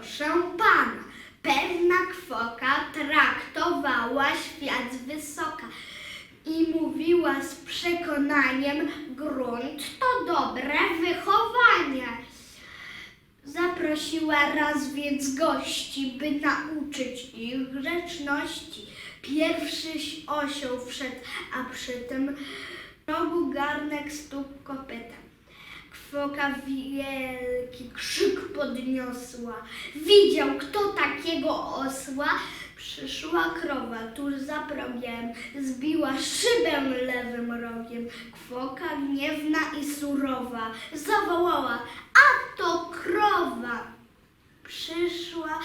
proszę pana. Pewna kwoka traktowała świat z wysoka i mówiła z przekonaniem, grunt to dobre wychowanie. Zaprosiła raz więc gości, by nauczyć ich grzeczności. Pierwszy osioł wszedł, a przy tym rogu garnek stóp kopyta. Kwoka wielki krzyk podniosła. Widział kto takiego osła. Przyszła krowa tuż za progiem, zbiła szybę lewym rogiem. Kwoka gniewna i surowa zawołała, a to krowa. Przyszła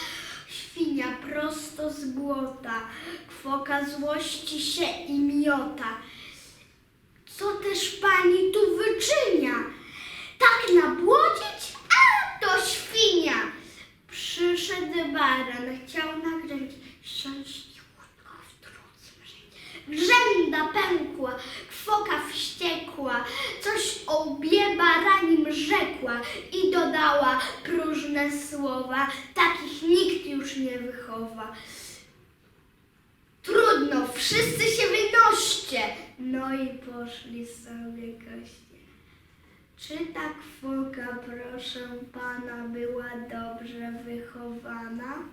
świnia prosto z błota. Kwoka złości się i miota. Co też pani tu wyczynia? Tak nabłodzić? A to świnia! Przyszedł baran, chciał nagrać szczęśliwutko w drudzy Grzęda pękła, kwoka wściekła, coś o baranim rzekła i dodała próżne słowa, takich nikt już nie wychowa. Trudno, wszyscy się wynoście. No i poszli sobie goście. Czy ta kwoka, proszę pana, była dobrze wychowana?